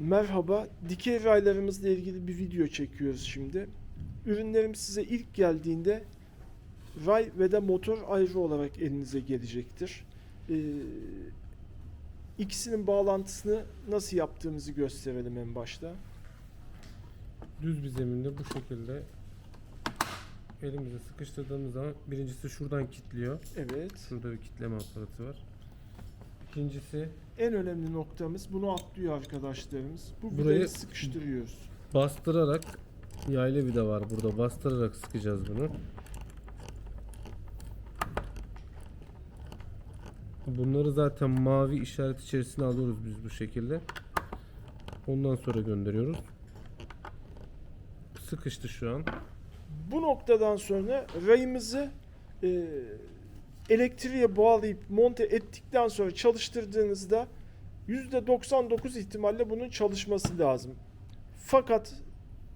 Merhaba, dikey raylarımızla ilgili bir video çekiyoruz şimdi. Ürünlerim size ilk geldiğinde ray ve de motor ayrı olarak elinize gelecektir. Ee, ikisinin bağlantısını nasıl yaptığımızı gösterelim en başta. Düz bir zeminde bu şekilde elimize sıkıştırdığımız zaman birincisi şuradan kilitliyor. Evet, Şurada bir kitleme aparatı var. İkincisi en önemli noktamız bunu atlıyor arkadaşlarımız. Bu Burayı- vidayı sıkıştırıyoruz. bastırarak yaylı de var burada bastırarak sıkacağız bunu. Bunları zaten mavi işaret içerisine alıyoruz biz bu şekilde. Ondan sonra gönderiyoruz. Sıkıştı şu an. Bu noktadan sonra rayımızı e, elektriğe bağlayıp monte ettikten sonra çalıştırdığınızda %99 ihtimalle bunun çalışması lazım. Fakat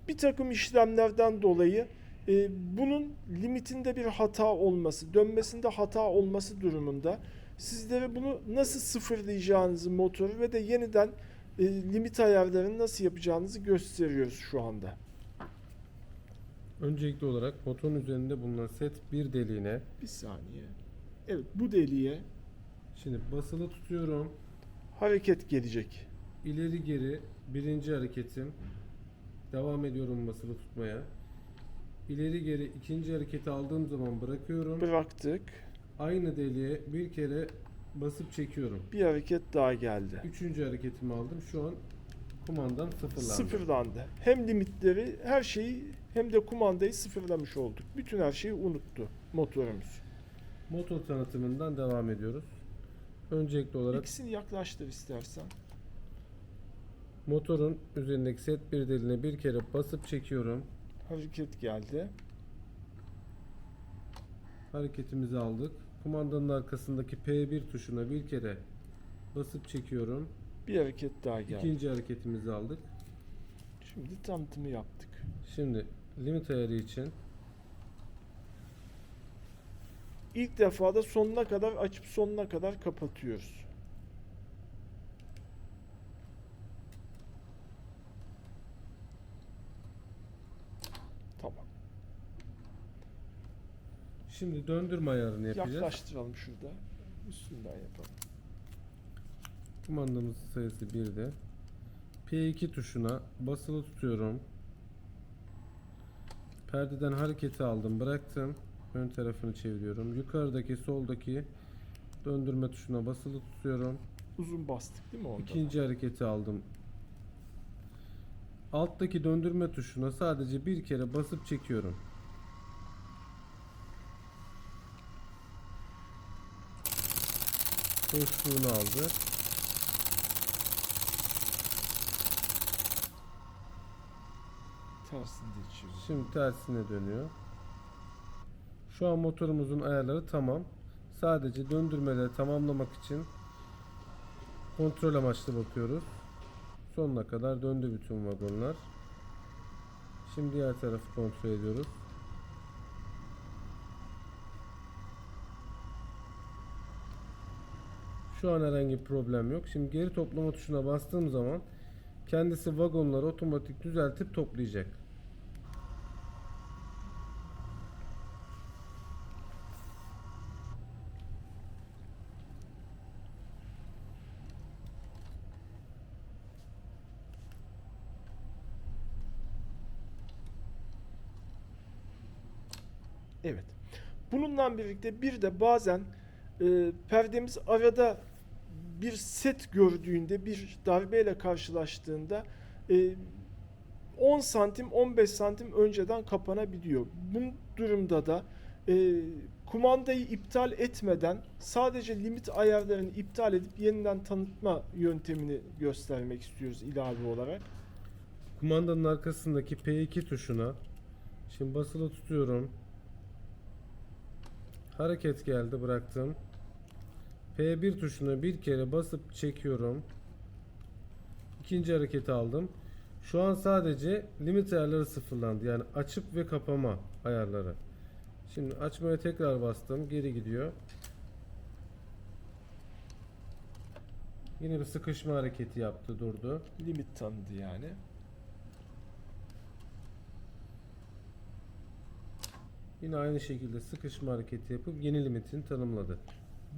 bir takım işlemlerden dolayı e, bunun limitinde bir hata olması, dönmesinde hata olması durumunda sizlere bunu nasıl sıfırlayacağınızı motoru ve de yeniden e, limit ayarlarını nasıl yapacağınızı gösteriyoruz şu anda. Öncelikli olarak motorun üzerinde bulunan set bir deliğine Bir saniye. Evet bu deliğe şimdi basılı tutuyorum. hareket gelecek. İleri geri birinci hareketim. Devam ediyorum basılı tutmaya. İleri geri ikinci hareketi aldığım zaman bırakıyorum. Bıraktık. Aynı deliğe bir kere basıp çekiyorum. Bir hareket daha geldi. Üçüncü hareketimi aldım. Şu an kumandam sıfırlandı. Sıfırlandı. Hem limitleri her şeyi hem de kumandayı sıfırlamış olduk. Bütün her şeyi unuttu motorumuz. Motor tanıtımından devam ediyoruz. Öncelikli olarak İkisini yaklaştır istersen. motorun üzerindeki set bir deliğine bir kere basıp çekiyorum. Hareket geldi. Hareketimizi aldık. Kumandanın arkasındaki P1 tuşuna bir kere basıp çekiyorum. Bir hareket daha geldi. İkinci hareketimizi aldık. Şimdi tanıtımı yaptık. Şimdi limit ayarı için İlk defa da sonuna kadar açıp sonuna kadar kapatıyoruz. Tamam. şimdi döndürme ayarını yapacağız. Yaklaştıralım şurada. Üstünden yapalım. Kumandamızın sayısı 1'de. P2 tuşuna basılı tutuyorum. Perdeden hareketi aldım, bıraktım. Ön tarafını çeviriyorum. Yukarıdaki soldaki döndürme tuşuna basılı tutuyorum. Uzun bastık değil mi onda? İkinci hareketi aldım. Alttaki döndürme tuşuna sadece bir kere basıp çekiyorum. Boşluğunu aldı. Tersinde içiyoruz. Şimdi tersine dönüyor. Şu an motorumuzun ayarları tamam. Sadece döndürmeleri tamamlamak için kontrol amaçlı bakıyoruz. Sonuna kadar döndü bütün vagonlar. Şimdi diğer tarafı kontrol ediyoruz. Şu an herhangi bir problem yok. Şimdi geri toplama tuşuna bastığım zaman kendisi vagonları otomatik düzeltip toplayacak. Evet. Bununla birlikte bir de bazen e, perdemiz arada bir set gördüğünde bir darbeyle karşılaştığında e, 10 santim 15 santim önceden kapanabiliyor. Bu durumda da e, kumandayı iptal etmeden sadece limit ayarlarını iptal edip yeniden tanıtma yöntemini göstermek istiyoruz ilave olarak. Kumandanın arkasındaki P2 tuşuna şimdi basılı tutuyorum. Hareket geldi bıraktım. P1 tuşuna bir kere basıp çekiyorum. İkinci hareketi aldım. Şu an sadece limit ayarları sıfırlandı. Yani açıp ve kapama ayarları. Şimdi açmaya tekrar bastım. Geri gidiyor. Yine bir sıkışma hareketi yaptı durdu. Limit tanıdı yani. Yine aynı şekilde sıkışma hareketi yapıp yeni limitini tanımladı.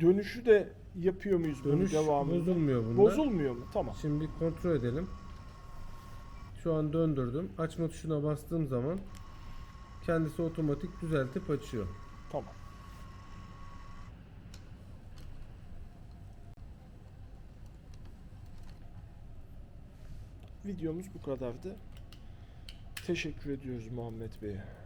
Dönüşü de yapıyor muyuz bunun Dönüş devamında? bozulmuyor bunda. Bozulmuyor mu? Tamam. Şimdi bir kontrol edelim. Şu an döndürdüm. Açma tuşuna bastığım zaman kendisi otomatik düzeltip açıyor. Tamam. Videomuz bu kadardı. Teşekkür ediyoruz Muhammed Bey'e.